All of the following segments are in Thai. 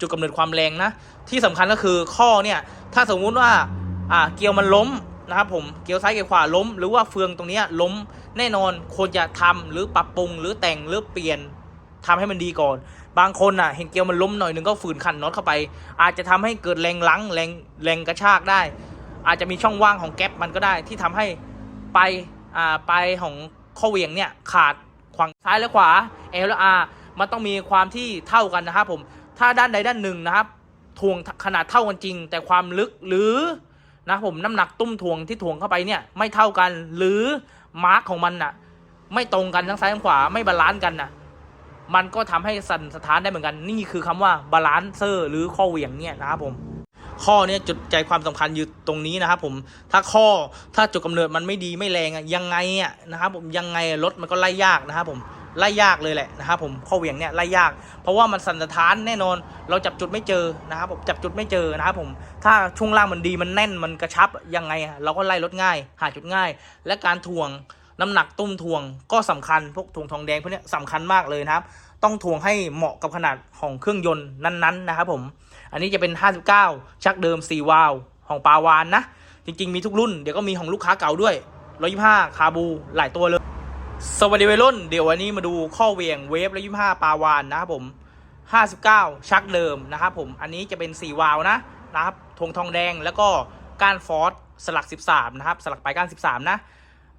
จุดกำเนิดความแรงนะ ที่สำคัญก็คือข้อเนี่ยถ้าสมมุติว่าอ่าเกียวมันล้มนะครับผมเกียวซ้ายเกียวขวาล้ม หรือว่าเฟืองตรงนี้ล้มแน่นอนควรจะทำหรือปรับปรุงหรือแต่งหรือเปลี่ยนทำให้มันดีก่อน บางคนอะ เห็นเกียวมันล้มหน่อยหนึงก็ฝืนขันน็อตเข้าไป อาจจะทำให้เกิดแรงลังแรงแรงกระชากได้ อาจจะมีช่องว่างของแก๊ปมันก็ได้ที่ทำให้ไปอ่าไปของข้อเหวี่ยงเนี่ยขาดขวางซ้ายและขวา L และ R มันต้องมีความที่เท่ากันนะครับผม ถ้าด้านใดด้านหนึ่งนะครับถ่วงขนาดเท่ากันจริง แต่ความลึกหรือนะผมน้ำหนักตุ้มถ่วงที่ถ่วงเข้าไปเนี่ยไม่เท่ากันหรือมาร์กของมันน่ะ ไม่ตรงกันทั้งซ้ายทั้งขวาไม่บาลานซ์กันน่ะ มันก็ทำให้สั่นสะท้านได้เหมือนกัน นี่คือคำว่าบาลานเซอร์หรือข้อเหวี่ยงเนี่ยนะครับผม ข้อเนี้ยจุดใจความสำคัญอยู่ตรงนี้นะครับผมถ้าข้อถ้าจุดกำเนิดมันไม่ดีไม่แรงอะยังไงอะนะครับผมยังไงรถมันก็ไล่ยากนะครับผม ไล่ยากเลยแหละนะครับผมข้อเหวี่ยงเนี่ยไล่ยาก เพราะว่ามันสันสะท้านแน่นอน เราจับจุดไม่เจอนะครับผมจับจุดไม่เจอนะครับผมถ้าช่วงล่างมันดีมันแน่นมันกระชับยังไง เราก็ไล่รถง่าย หาจุดง่าย และการถ่วงน้ำหนักตุ้มถ่วงก็สำคัญพวกถ่วงทองแดงพวกนี้สำคัญมากเลยนะครับ ต้องถ่วงให้เหมาะกับขนาดของเครื่องยนต์นั้นๆนะครับผมอันนี้จะเป็น 59 ชักเดิม 4 วาล์วของปาวานนะจริงๆมีทุกรุ่นเดี๋ยวก็มีของลูกค้าเก่าด้วย125 คาบูหลายตัวเลย สวัสดีวัยรุ่น เดี๋ยววันนี้มาดูข้อเวียงเวฟ125ปาวานนะครับผม59ชักเดิมนะครับผมอันนี้จะเป็น4วาล์วนะนะครับทงทองแดงแล้วก็ก้านฟอสสลัก13นะครับสลักปลายก้าน13นะ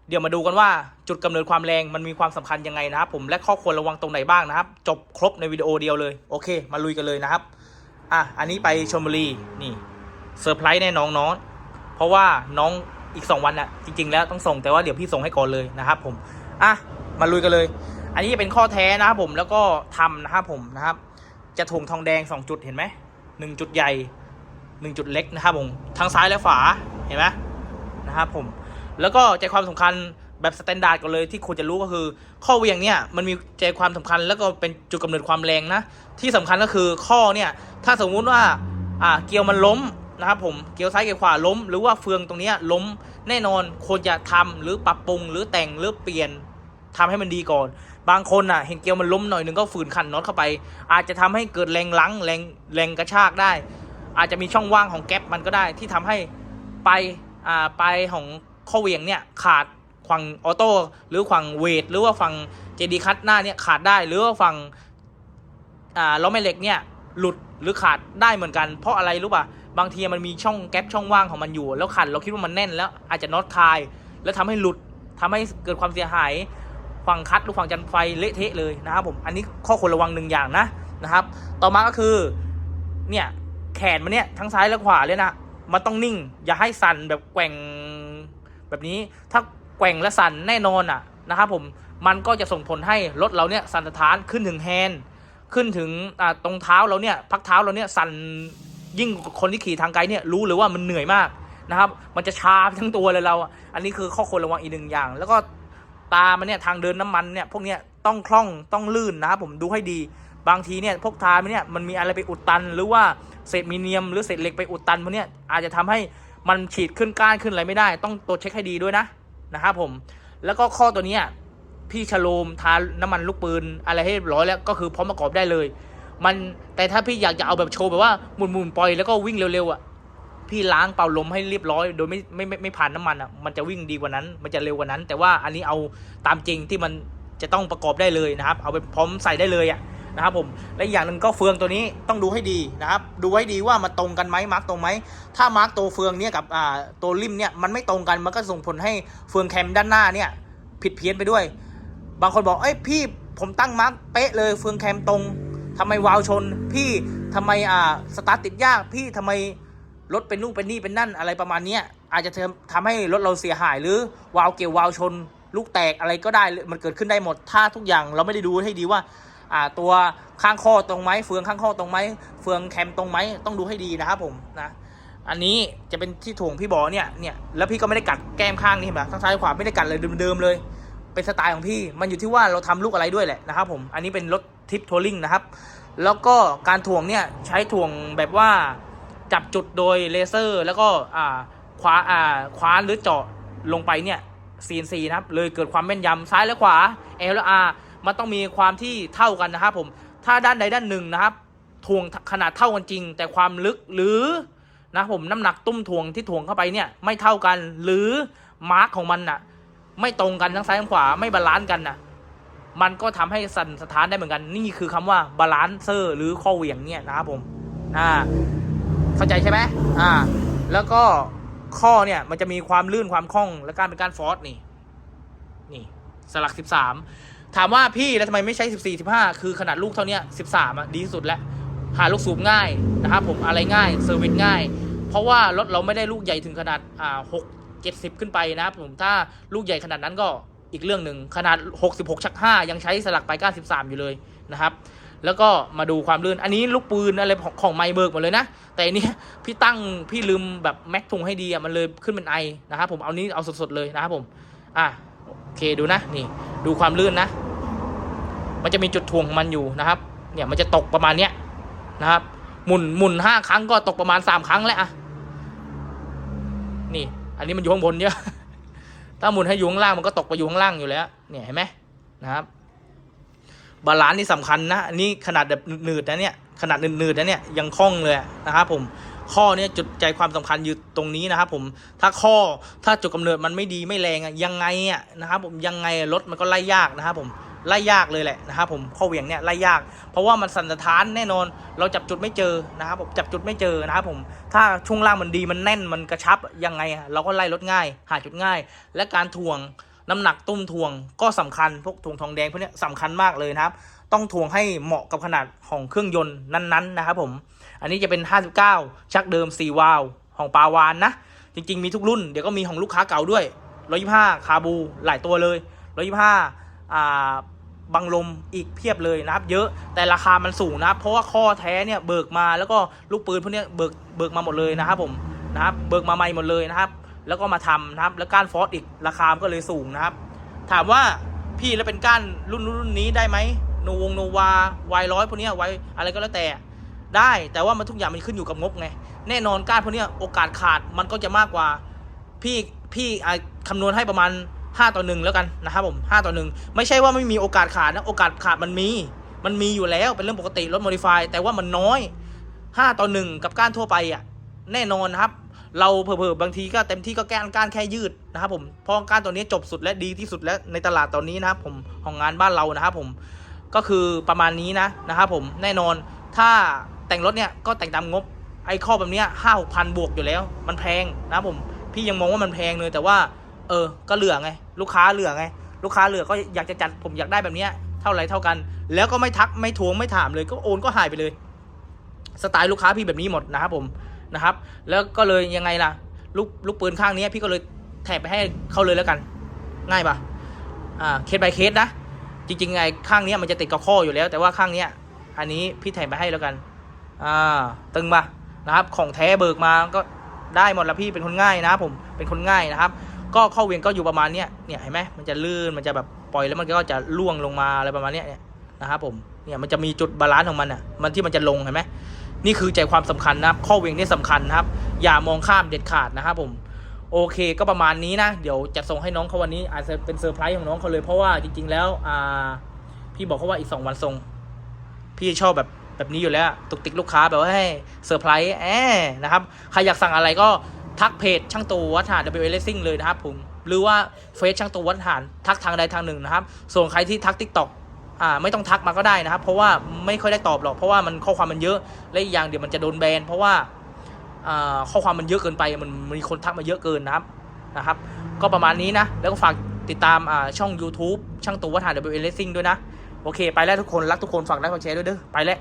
เดี๋ยวมาดูกันว่าจุดกำเนิดความแรงมันมีความสำคัญยังไงนะครับผมและข้อควรระวังตรงไหนบ้างนะครับ จบครบในวิดีโอเดียวเลยโอเค มาลุยกันเลยนะครับอะอันนี้ไปชลบุรีนี่เซอร์ไพรส์แน่น้องน้องเพราะว่าน้องอีก2วันน่ะจริง ๆ แล้วต้องส่งแต่ว่าเดี๋ยวพี่ส่งให้ก่อนเลยนะครับผม อะมาลุยกันเลย อันนี้จะเป็นข้อแท้นะครับผมแล้วก็ทำนะครับผมนะครับ จะถ่วงทองแดง 2 จุดเห็นไหมหนึ่งจุดใหญ่1จุดเล็กนะครับผมทางซ้ายและฝาเห็นไหมนะครับผมแล้วก็ใจความสำคัญแบบสแตนดาร์ดก่อนเลยที่ควรจะรู้ก็คือ ข้อเวียงเนี่ยมันมีใจความสำคัญแล้วก็เป็นจุดกำเนิดความแรงนะ ที่สำคัญก็คือข้อเนี่ยถ้าสมมุติว่าอ่าเกลียวมันล้ม นะครับผมเกียวซ้ายเกียวขวาล้ม หรือว่าเฟืองตรงนี้ล้มแน่นอนควรจะทำหรือปรับปรุงหรือแต่งหรือเปลี่ยนทำให้มันดีก่อน บางคนอะ เห็นเกียวมันล้มหน่อยหนึงก็ฝืนขันน็อตเข้าไป อาจจะทำให้เกิดแรงลังแรงแรงกระชากได้ อาจจะมีช่องว่างของแก๊ปมันก็ได้ที่ทำให้ไปอ่าไปของข้อเหวียงเนี่ยขาดฝั่งออโต้หรือฝั่งเวทหรือว่าฝั่งเจดีคัตหน้าเนี่ยขาดได้หรือว่าฝั่งอ่าล้อแม่เหล็กเนี่ยหลุดหรือขาดได้เหมือนกัน เพราะอะไรรู้ป่ะ บางทีมันมีช่องแก๊ปช่องว่างของมันอยู่ แล้วขันเราคิดว่ามันแน่นแล้วอาจจะน็อตคาย แล้วทำให้หลุดทำให้เกิดความเสียหายฝั่งคัดหรือฝั่งจันไฟเละเทะเลยนะครับผมอันนี้ข้อควรระวังหนึ่งอย่างนะนะครับ ต่อมาก็คือเนี่ยแขนมันเนี่ยทั้งซ้ายและขวาเลยนะมันต้องนิ่ง อย่าให้สั่นแบบแกว่งแบบนี้ถ้าแกว่งและสั่นแน่นอนอะนะครับผมมันก็จะส่งผลให้รถเราเนี่ยสั่นสะท้านขึ้นถึงแฮนด์ขึ้นถึงตรงเท้าเราเนี่ยพักเท้าเราเนี่ยสั่น ยิ่งคนที่ขี่ทางไกลเนี่ยรู้เลยว่ามันเหนื่อยมากนะครับ มันจะชาทั้งตัวเลยเรา อันนี้คือข้อควรระวังอีกหนึ่งอย่าง แล้วก็ตามันเนี่ยทางเดินน้ำมันเนี่ยพวกเนี้ยต้องคล่องต้องลื่นนะครับผมดูให้ดี บางทีเนี่ยพวกทางเนี่ยมันมีอะไรไปอุดตัน หรือว่าเศษมีเนียม หรือเศษเหล็กไปอุดตันพวกเนี้ยอาจจะทำให้มันฉีดขึ้นก้านขึ้นอะไรไม่ได้ ต้องตรวจเช็คให้ดีด้วยนะนะครับผม แล้วก็ข้อตัวเนี้ยพี่ชโลมทาน้ำมันลูกปืนอะไรให้ร้อยแล้วก็คือพร้อมประกอบได้เลย มันแต่ถ้าพี่อยากจะเอาแบบโชว์แบบว่าหมุนหมุนๆปล่อยแล้วก็วิ่งเร็วๆอะพี่ล้างเป่าลมให้เรียบร้อย โดยไม่ไม่ไม่ไม่ผ่านน้ำมันอะมันจะวิ่งดีกว่านั้น มันจะเร็วกว่านั้น แต่ว่าอันนี้เอาตามจริงที่มันจะต้องประกอบได้เลยนะครับ เอาไปพร้อมใส่ได้เลยอะนะครับผมและอีกอย่างหนึ่งก็เฟืองตัวนี้ต้องดูให้ดีนะครับ ดูให้ดีว่ามันตรงกันไหมมาร์กตรงไหมถ้ามาร์กตัวเฟืองเนี่ยกับอ่าตัวริมเนี่ยมันไม่ตรงกันมันก็ส่งผลให้เฟืองแคมด้านหน้าเนี่ยผิดเพี้ยนไปด้วย บางคนบอกเอ้ยพี่ผมตั้งมาร์กเป๊ะเลยเฟืองแคมตรง ทำไมวาวชน พี่ทำไมอ่าสตาร์ทติดยาก พี่ทำไมรถเป็นนู่นเป็นนี่เป็นนั่นอะไรประมาณเนี้ยอาจจะทำให้รถเราเสียหายหรือวาวเกี่ยววาวชน ลูกแตกอะไรก็ได้มันเกิดขึ้นได้หมด ถ้าทุกอย่างเราไม่ได้ดูให้ดีว่าอ่าตัวข้างข้อตรงไหมเฟืองข้างข้อตรงไหมเฟืองแคมตรงไหมต้องดูให้ดีนะครับผมนะอันนี้จะเป็นที่ถ่วงพี่บอเนี่ยเนี่ยแล้วพี่ก็ไม่ได้กัดแก้มข้างนี่เห็นไหมทั้งซ้ายขวาไม่ได้กัดเลยเดิมๆเลย เป็นสไตล์ของพี่มันอยู่ที่ว่าเราทำลูกอะไรด้วยแหละนะครับผมอันนี้เป็นรถ ทิปทัวริงนะครับ แล้วก็การถ่วงเนี่ยใช้ถ่วงแบบว่าจับจุดโดยเลเซอร์ แล้วก็อ่าคว้าอ่าคว้านหรือเจาะลงไปเนี่ย CNC นะครับเลยเกิดความแม่นยำซ้ายและขวา L และ R มันต้องมีความที่เท่ากันนะครับผมถ้าด้านใดด้านหนึ่งนะครับถ่วงขนาดเท่ากันจริง แต่ความลึกหรือนะผมน้ำหนักตุ้มถ่วงที่ถ่วงเข้าไปเนี่ยไม่เท่ากัน หรือมาร์กของมันน่ะ ไม่ตรงกันทั้งซ้ายทั้งขวาไม่บาลานซ์กันน่ะ มันก็ทำให้สั่นสะท้านได้เหมือนกัน นี่คือคำว่าบาลานเซอร์หรือข้อเหวี่ยงเนี่ยนะครับผมอ่าเข้าใจใช่ไหมอ่า แล้วก็ข้อเนี่ยมันจะมีความลื่นความคล่องและการเป็นการฟอร์สนี่ นี่ สลักสิบสามถามว่าพี่แล้วทำไมไม่ใช้สิบสี่สิบห้าคือขนาดลูกเท่านี้สิบสามอะดีที่สุดแล้วหาลูกสูบง่ายนะครับผมอะไรง่ายเซอร์วิสง่าย เพราะว่ารถเราไม่ได้ลูกใหญ่ถึงขนาดอ่าหกเจ็ดสิบขึ้นไปนะครับผมถ้าลูกใหญ่ขนาดนั้นก็ อีกเรื่องหนึ่งขนาด 66 ชัก 5 ยังใช้สลักไปก้าน13อยู่เลยนะครับ แล้วก็มาดูความลื่น อันนี้ลูกปืนอะไรของไมเบิร์กหมดเลยนะ แต่อันนี้พี่ตั้งพี่ลืมแบบแม็กทุงให้ดีอะมันเลยขึ้นเป็นไอนะครับผมเอานี้เอาสดๆเลยนะครับผม อะโอเคดูนะนี่ดูความลื่นนะ มันจะมีจุดถ่วงของมันอยู่นะครับ เนี่ยมันจะตกประมาณเนี้ยนะครับ หมุนหมุนห้าครั้งก็ตกประมาณสามครั้งแล้วอะนี่ อันนี้มันอยู่ข้างบนเยอะ ถ้าหมุนให้อยู่ข้างล่างมันก็ตกไปอยู่ข้างล่างอยู่แล้ว เนี่ยเห็นไหมนะครับ บาลานซ์นี่สำคัญนะอันนี้ขนาดแบบหนืดนะเนี่ยขนาดหนืดนะเนี่ยยังคล่องเลยนะครับ ผมข้อเนี้ยจุดใจความสำคัญอยู่ตรงนี้นะครับผมถ้าข้อถ้าจุดกำเนิดมันไม่ดีไม่แรงอะยังไงอะนะครับผมยังไงรถมันก็ไล่ยากนะครับผม ไล่ยากเลยแหละนะครับผมข้อเหวี่ยงเนี่ยไล่ยาก เพราะว่ามันสันสะท้านแน่นอน เราจับจุดไม่เจอนะครับผมจับจุดไม่เจอนะครับผมถ้าช่วงล่างมันดีมันแน่นมันกระชับยังไง เราก็ไล่รถง่าย หาจุดง่าย และการถ่วงน้ำหนักตุ้มถ่วงก็สำคัญพวกถ่วงทองแดงพวกเนี้ยสำคัญมากเลยนะครับ ต้องถ่วงให้เหมาะกับขนาดของเครื่องยนต์นั้นๆนะครับผมอันนี้จะเป็น 59 ชักเดิม 4 วาล์วของปาวานนะ จริง ๆ มีทุกรุ่น เดี๋ยวก็มีของลูกค้าเก่าด้วย 125 คาบู หลายตัวเลย 125 อ่า บังลมอีกเพียบเลยนะครับ เยอะแต่ราคามันสูงนะครับ เพราะว่าข้อแท้เนี่ยเบิกมาแล้วก็ลูกปืนพวกเนี้ยเบิกเบิกมาหมดเลยนะครับผมนะครับ เบิกมาใหม่หมดเลยนะครับ แล้วก็มาทำนะครับ แล้วก้านฟอสอีกราคามก็เลยสูงนะครับ ถามว่าพี่แล้วเป็นก้านรุ่นรุ่นนี้ได้ไหมโนวงโนวาไวร้อยพวกเนี้ยวายอะไรก็แล้วแต่ได้แต่ว่ามันทุกอย่างมันขึ้นอยู่กับงบไง แน่นอนก้านพวกเนี้ยโอกาสขาดมันก็จะมากกว่า พี่พี่คำนวณให้ประมาณ 5 ต่อหนึ่งแล้วกันนะครับผม 5 ต่อหนึ่งไม่ใช่ว่าไม่มีโอกาสขาดนะ โอกาสขาดมันมี มันมีอยู่แล้วเป็นเรื่องปกติรถโมดิฟายแต่ว่ามันน้อย 5 ต่อหนึ่งกับก้านทั่วไปอะแน่นอนครับ เราเผลอๆบางทีก็เต็มที่ก็แก้นก้านแค่ยืดนะครับผมเพราะก้านตัวนี้จบสุดและดีที่สุดแล้วในตลาดตอนนี้นะครับผมของงานบ้านเรานะครับผมก็คือประมาณนี้นะนะครับผมแน่นอนถ้าแต่งรถเนี่ยก็แต่งตามงบไอ้ข้อแบบเนี้ยห้าหกพันบวกอยู่แล้ว มันแพงนะครับผมพี่ยังมองว่ามันแพงเลยแต่ว่า เออ ก็เหลือไง ลูกค้าเหลือไง ลูกค้าเหลือก็อยากจะจัดผมอยากได้แบบเนี้ยเท่าไรเท่ากัน แล้วก็ไม่ทักไม่ทวงไม่ถามเลยก็โอนก็หายไปเลย สไตล์ลูกค้าพี่แบบนี้หมดนะครับผมนะครับ แล้วก็เลยยังไงล่ะ ลูกลูกปืนข้างนี้พี่ก็เลยแถบไปให้เขาเลยแล้วกัน ง่ายปะอ่าเคส by เคสนะ จริงๆไงข้างนี้มันจะติดกับข้ออยู่แล้ว แต่ว่าข้างนี้อันนี้พี่แถมไปให้แล้วกัน อ่า ตึงปะนะครับ ของแท้เบิกมาก็ได้หมดแล้วพี่เป็นคนง่ายนะครับผมเป็นคนง่ายนะครับ ก็ข้อเวียงก็อยู่ประมาณเนี้ยเนี่ยเห็นไหมมันจะลื่นมันจะแบบปล่อยแล้วมันก็จะล่วงลงมาอะไรประมาณเนี้ยเนี่ยนะครับผมเนี่ยมันจะมีจุดบาลานซ์ของมันอะมันที่มันจะลงเห็นไหมนี่คือใจความสำคัญนะครับข้อเวียงนี่สำคัญนะครับ อย่ามองข้ามเด็ดขาดนะครับผมโอเคก็ประมาณนี้นะ เดี๋ยวจะส่งให้น้องเขาวันนี้ อาจจะเป็นเซอร์ไพรส์ของน้องเขาเลยเพราะว่าจริง ๆ แล้วอ่าพี่บอกเขาว่าอีกสองวันส่ง พี่ชอบแบบแบบนี้อยู่แล้ว ตุกติกลูกค้าแบบว่าให้เซอร์ไพรส์แอนะครับใครอยากสั่งอะไรก็ ทักเพจช่างตัววัดหาน W Racing เลยนะครับผมหรือว่าเฟซช่างตัววัดหาน ทักทางใดทางหนึ่งนะครับ ส่วนใครที่ทัก Tik t o อกอ่าไม่ต้องทักมาก็ได้นะครับ เพราะว่าไม่ค่อยได้ตอบหรอกเพราะว่ามันข้อความมันเยอะและอีกอย่างเดี๋ยวมันจะโดนแบนเพราะว่าอ่าข้อความมันเยอะเกินไปมันมีคนทักมาเยอะเกินนะครับนะครับ ก็ประมาณนี้นะ แล้วก็ฝากติดตามอ่าช่อง YouTube ช่างตัววัดหาน W Racing ด้วยนะโอเค ไปแล้วทุกคนรักทุกคนฝากไลค์ฝากแชร์ด้วยเด้อไปแล้ว